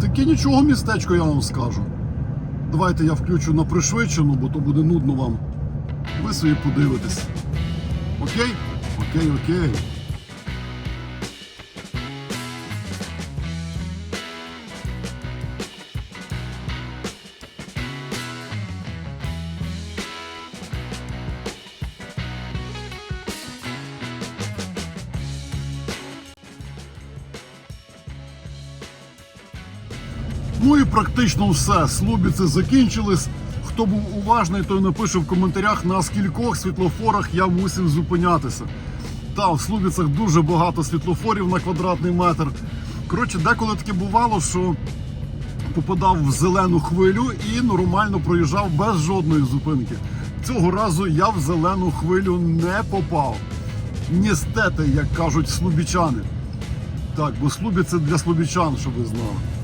Таке нічого містечко, я вам скажу. Давайте я включу на пришвидшену, бо то буде нудно вам. Ви собі подивитесь. Окей? Окей, окей. Ну і практично все. Слубіці закінчились. Хто був уважний, той напише в коментарях, на скількох світлофорах я мусив зупинятися. Та, в Слубіцях дуже багато світлофорів на квадратний метр. Коротше, деколи таке бувало, що попадав в зелену хвилю і нормально проїжджав без жодної зупинки. Цього разу я в зелену хвилю не попав. Ністети, як кажуть слубічани. Так, бо слубі це для слубічан, щоб ви знали.